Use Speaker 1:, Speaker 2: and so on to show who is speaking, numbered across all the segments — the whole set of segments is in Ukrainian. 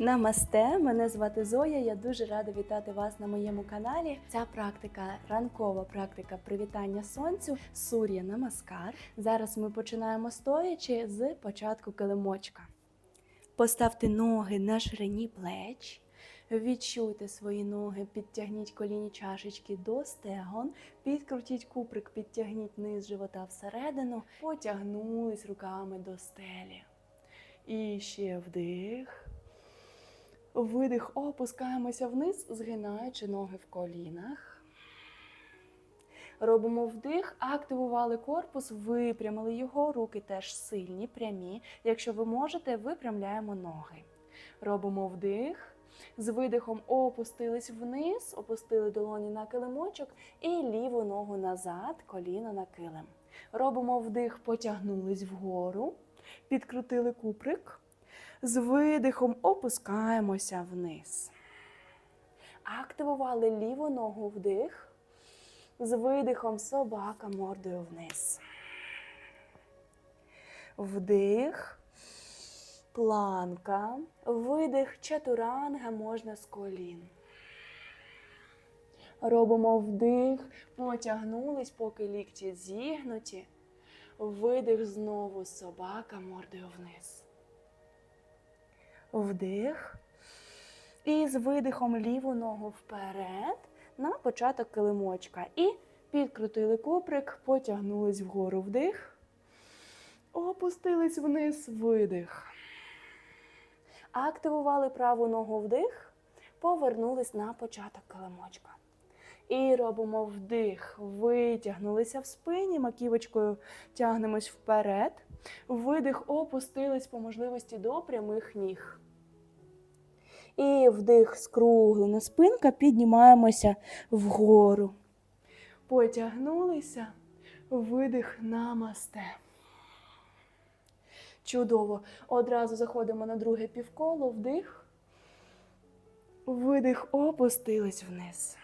Speaker 1: Намасте, мене звати Зоя. Я дуже рада вітати вас на моєму каналі. Ця практика ранкова практика привітання сонцю Сур'я Намаскар. Зараз ми починаємо стоячи з початку килимочка. Поставте ноги на ширині плеч. Відчуйте свої ноги, підтягніть коліні чашечки до стегон, підкрутіть куприк, підтягніть низ живота всередину, потягнулись руками до стелі. І ще вдих. Видих, опускаємося вниз, згинаючи ноги в колінах. Робимо вдих, активували корпус, випрямили його, руки теж сильні, прямі. Якщо ви можете, випрямляємо ноги. Робимо вдих. З видихом опустились вниз, опустили долоні на килимочок і ліву ногу назад, коліно на килим. Робимо вдих, потягнулись вгору, підкрутили куприк. З видихом опускаємося вниз. Активували ліву ногу вдих. З видихом собака мордою вниз. Вдих. Планка. Видих чатуранга можна з колін. Робимо вдих, потягнулись, поки лікті зігнуті. Видих знову собака мордою вниз. Вдих. І з видихом ліву ногу вперед на початок килимочка. І підкрутили куприк, потягнулись вгору вдих. Опустились вниз, видих. Активували праву ногу вдих, повернулись на початок килимочка. І робимо вдих, витягнулися в спині, маківочкою тягнемось вперед. Видих, опустились по можливості до прямих ніг. І вдих, скруглена спинка, піднімаємося вгору. Потягнулися, видих намасте. Чудово. Одразу заходимо на друге півколо, вдих. Видих, опустились вниз.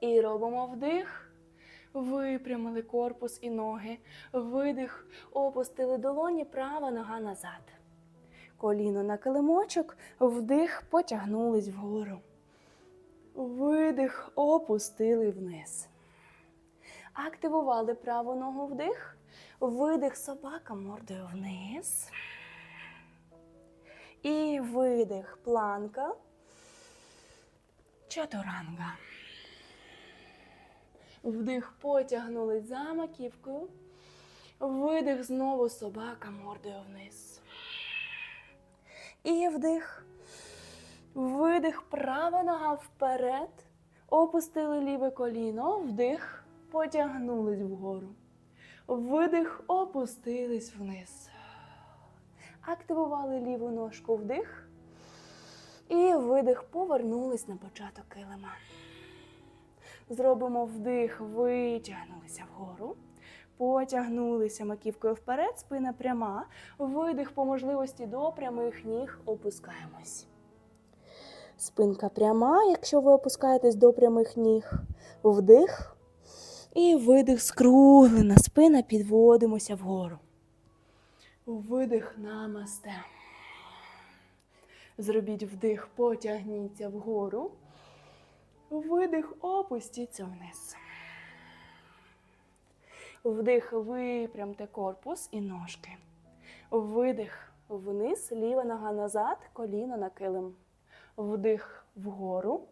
Speaker 1: І робимо вдих. Випрямили корпус і ноги. Видих, опустили долоні, права нога назад. Коліно на килимочок, вдих, потягнулись вгору. Видих, опустили вниз. Активували праву ногу вдих. Видих собака мордою вниз. І видих планка. Чатуранга. Вдих потягнулись за маківкою. Видих знову собака мордою вниз. І вдих. Видих, права нога вперед. Опустили ліве коліно. Вдих. Потягнулись вгору. Видих, опустились вниз. Активували ліву ножку вдих. І видих, повернулись на початок килима. Зробимо вдих, витягнулися вгору. Потягнулися маківкою вперед, спина пряма. Видих по можливості до прямих ніг опускаємось. Спинка пряма, якщо ви опускаєтесь до прямих ніг. Вдих. І видих скруглена спина, підводимося вгору. Видих намасте. Зробіть вдих, потягніться вгору. Видих, опустіться вниз. Вдих, випрямте корпус і ножки. Видих вниз, ліва нога назад, коліно на килим. Вдих вгору.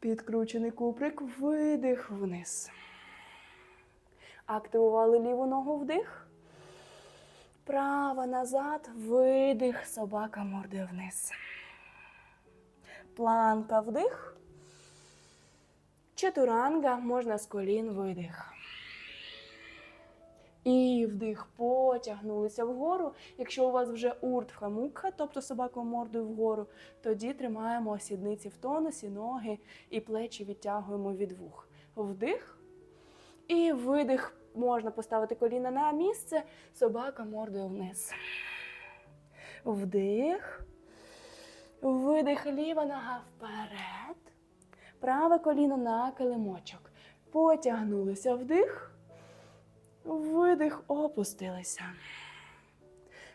Speaker 1: Підкручений куприк, видих вниз. Активували ліву ногу вдих. Права назад, видих, собака мордою вниз. Планка вдих. Чатуранга можна з колін видих. І вдих, потягнулися вгору. Якщо у вас вже уртха мукха, тобто собака мордою вгору, тоді тримаємо сідниці в тонусі, ноги і плечі відтягуємо від вух. Вдих. І видих. Можна поставити коліна на місце, собака мордою вниз. Вдих. Видих, ліва нога вперед. Праве коліно на килимочок. Потягнулися вдих. Видих, опустилися.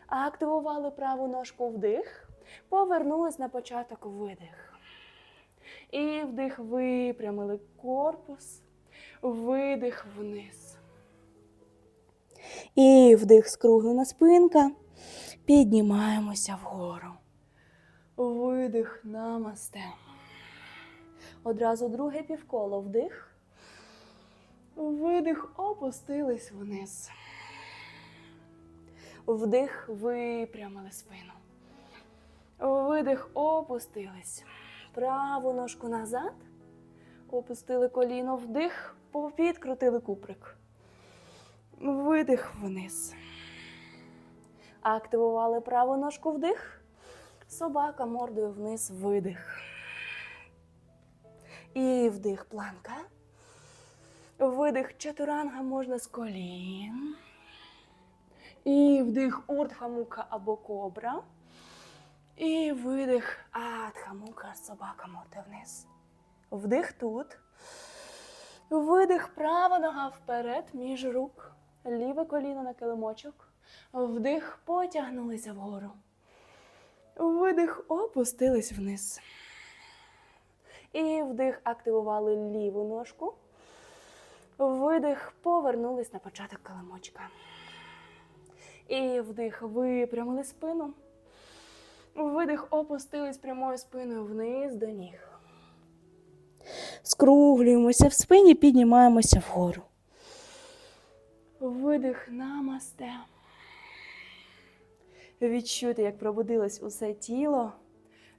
Speaker 1: Активували праву ножку вдих. Повернулись на початок видих. І вдих випрямили корпус. Видих вниз. І вдих скруглена спинка. Піднімаємося вгору. Видих намасте. Одразу друге півколо вдих. Видих, опустились вниз. Вдих, випрямили спину. Видих, опустились. Праву ножку назад. Опустили коліно вдих, підкрутили куприк. Видих вниз. Активували праву ножку вдих. Собака мордою вниз, видих. І вдих планка. Видих чатуранга можна з колін. І вдих урдхамука або кобра. І видих адхамука, собака морде вниз. Вдих тут. Видих права нога вперед між рук. Ліве коліно на килимочок. Вдих, потягнулися вгору. Видих, опустились вниз. І вдих, активували ліву ножку. Видих, повернулись на початок килимочка. І вдих, випрямили спину. Видих, опустились прямою спиною вниз до ніг. Скруглюємося в спині, піднімаємося вгору. Видих намасте. Відчуйте, як пробудилось усе тіло.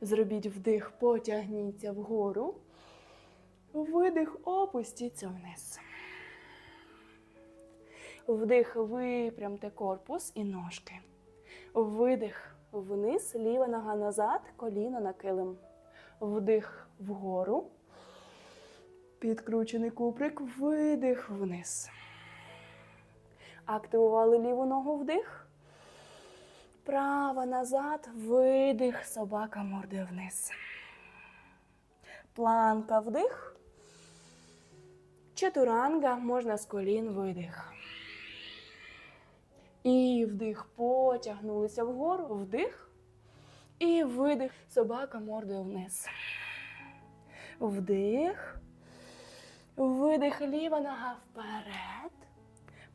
Speaker 1: Зробіть вдих, потягніться вгору. Видих, опустіться вниз. Вдих, випрямте корпус і ножки. Видих вниз, ліва нога назад, коліно на килим. Вдих вгору. Підкручений куприк, видих вниз. Активували ліву ногу вдих. Права назад, видих, собака мордою вниз. Планка вдих. Чатуранга можна з колін видих. І вдих, потягнулися вгору, вдих. І видих, собака мордою вниз. Вдих. Видих, ліва нога вперед.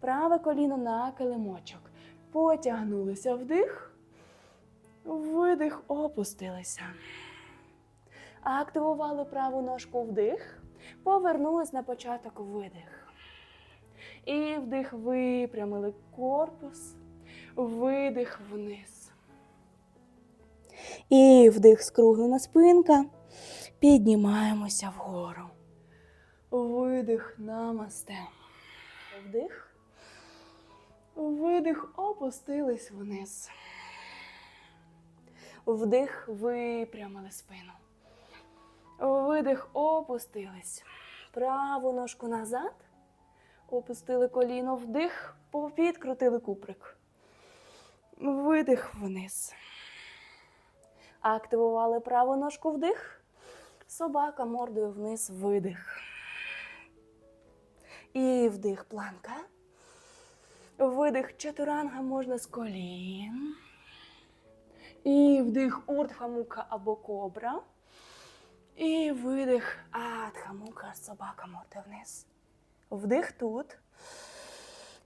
Speaker 1: Праве коліно на килимочок. Потягнулися вдих. Видих, опустилися. Активували праву ножку вдих. Повернулись на початок видих. І вдих випрямили корпус. Видих вниз. І вдих скруглена спинка. Піднімаємося вгору. Видих намасте. Вдих. Видих, опустились вниз. Вдих, випрямили спину. Видих, опустились. Праву ножку назад. Опустили коліно вдих, підкрутили куприк. Видих вниз. Активували праву ножку вдих. Собака мордою вниз, видих. І вдих планка. Видих чатуранга можна з колін. І вдих урдхамука або кобра. І видих адхамука, собака морде вниз. Вдих тут.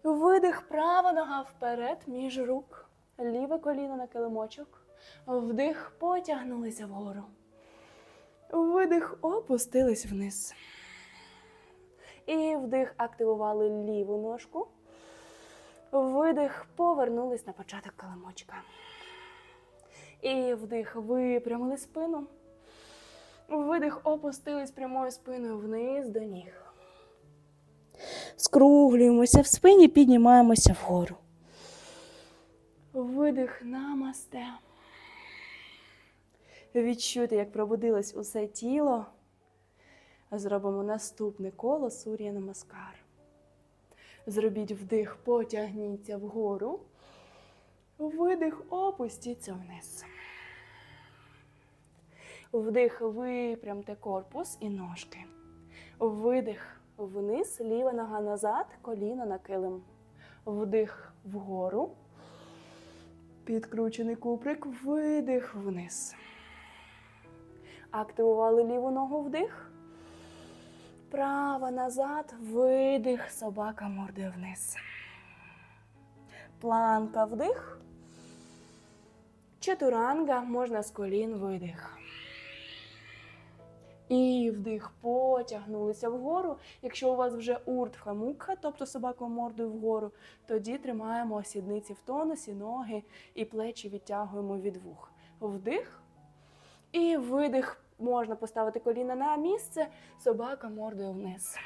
Speaker 1: Видих права нога вперед між рук. Ліве коліно на килимочок. Вдих, потягнулися вгору. Видих, опустились вниз. І вдих, активували ліву ножку. Видих, повернулись на початок килимочка. І вдих, випрямили спину. Видих, опустились прямою спиною вниз до ніг. Скруглюємося в спині, піднімаємося вгору. Видих намасте. Відчуйте, як пробудилось усе тіло. Зробимо наступне коло Сур'я Намаскар. Зробіть вдих, потягніться вгору. Видих, опустіться вниз. Вдих, випрямте корпус і ножки. Видих вниз, ліва нога назад, коліно на килим. Вдих вгору. Підкручений куприк, видих вниз. Активували ліву ногу вдих. Права назад, видих, собака мордою вниз. Планка вдих. Чатуранга можна з колін видих. І вдих, потягнулися вгору. Якщо у вас вже уртха мукха, тобто собака мордою вгору, тоді тримаємо сідниці в тонусі, ноги і плечі відтягуємо від вух. Вдих. І видих. Можна поставити коліна на місце, собака мордою вниз.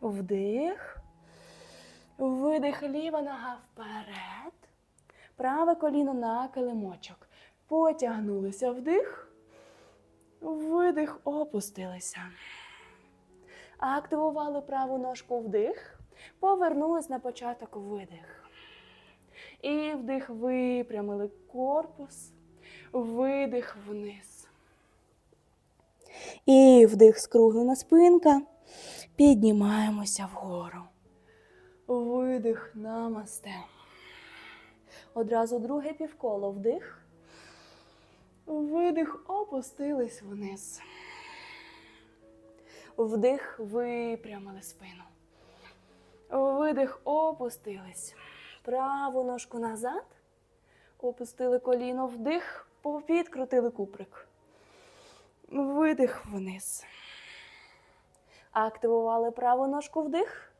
Speaker 1: Вдих. Видих, ліва нога вперед. Праве коліно на килимочок. Потягнулися вдих. Видих, опустилися. Активували праву ножку вдих. Повернулись на початок видих. І вдих випрямили корпус. Видих вниз. І вдих скруглена спинка. Піднімаємося вгору. Видих намасте. Одразу друге півколо вдих. Видих, опустились вниз. Вдих, випрямили спину. Видих, опустились. Праву ножку назад. Опустили коліно вдих, підкрутили куприк. Видих вниз. Активували праву ножку вдих.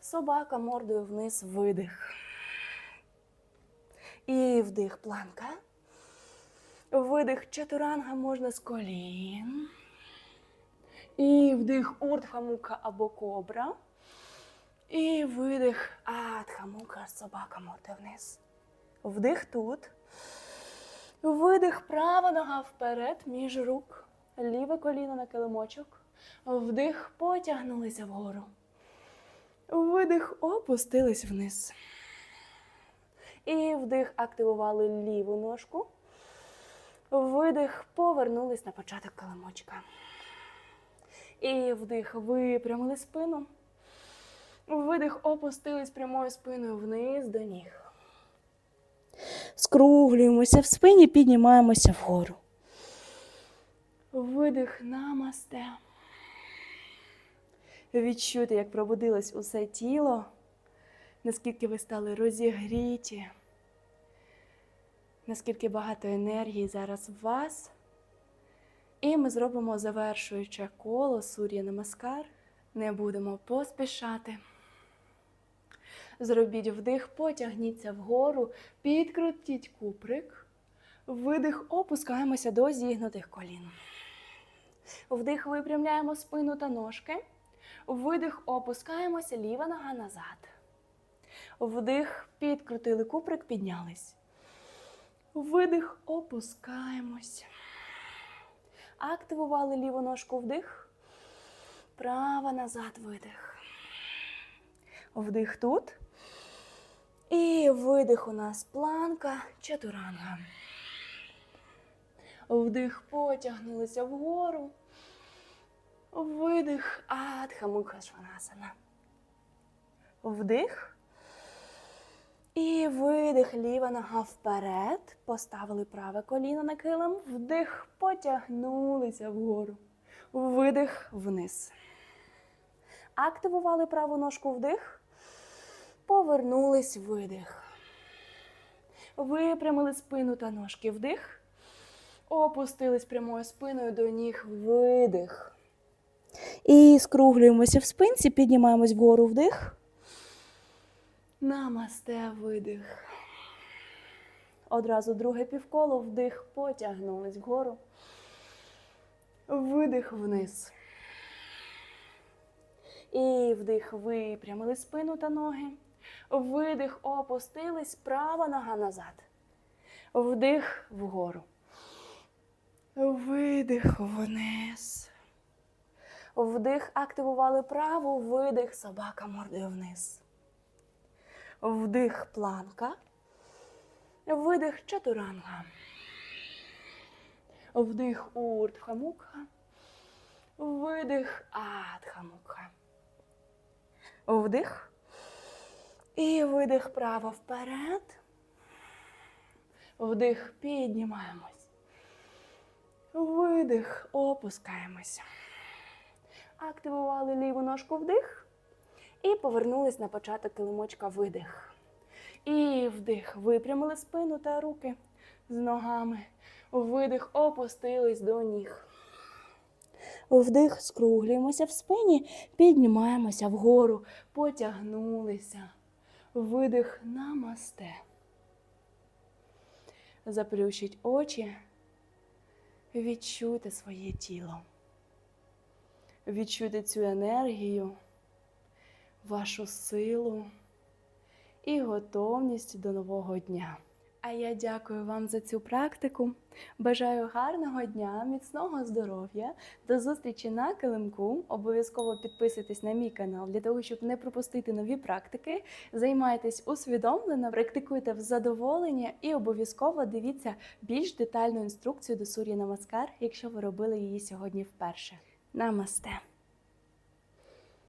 Speaker 1: Собака мордою вниз, видих. І вдих планка. Видих чатуранга можна з колін. І вдих урдхамука або кобра. І видих адхамука, собака морда вниз. Вдих тут. Видих права нога вперед між рук. Ліве коліно на килимочок. Вдих, потягнулися вгору. Видих, опустились вниз. І вдих, активували ліву ножку. Видих, повернулись на початок килимочка. І вдих, випрямили спину. Видих, опустились прямою спиною вниз до ніг. Скруглюємося в спині, піднімаємося вгору. Видих намасте. Відчути, як пробудилось усе тіло, наскільки ви стали розігріті, наскільки багато енергії зараз в вас. І ми зробимо завершуюче коло Сур'я Намаскар. Не будемо поспішати. Зробіть вдих, потягніться вгору, підкрутіть куприк. Видих, опускаємося до зігнутих колін. Вдих, випрямляємо спину та ножки. Видих, опускаємося, ліва нога назад. Вдих, підкрутили куприк, піднялись. Видих, опускаємось. Активували ліву ножку вдих. Права назад видих. Вдих тут. І видих у нас планка чатуранга. Вдих, потягнулися вгору. Видих, адха мукха шванасана. Вдих. І видих, ліва нога вперед. Поставили праве коліно на килим. Вдих, потягнулися вгору. Видих вниз. Активували праву ножку вдих. Повернулись видих. Випрямили спину та ножки вдих. Опустились прямою спиною до ніг видих. І скруглюємося в спинці, піднімаємось вгору вдих. Намасте видих. Одразу друге півколо, вдих, потягнулись вгору. Видих вниз. І вдих, випрямили спину та ноги. Видих, опустились, права нога назад. Вдих вгору. Видих вниз. Вдих, активували праву, видих, собака мордою вниз. Вдих планка. Видих чатуранга. Вдих урдхамукха. Видих адхамукха. Вдих. І видих право вперед. Вдих, піднімаємось. Видих, опускаємось. Активували ліву ножку вдих. І повернулись на початок килимочка видих. І вдих. Випрямили спину та руки з ногами. Видих, опустились до ніг. Вдих, скруглюємося в спині, піднімаємося вгору, потягнулися. Видих, намасте. Заплющіть очі, відчуйте своє тіло. Відчуйте цю енергію, вашу силу і готовність до нового дня. А я дякую вам за цю практику. Бажаю гарного дня, міцного здоров'я. До зустрічі на килимку. Обов'язково підписуйтесь на мій канал для того, щоб не пропустити нові практики. Займайтесь усвідомлено, практикуйте в задоволення і обов'язково дивіться більш детальну інструкцію до Сур'я Намаскар, якщо ви робили її сьогодні вперше. Намасте!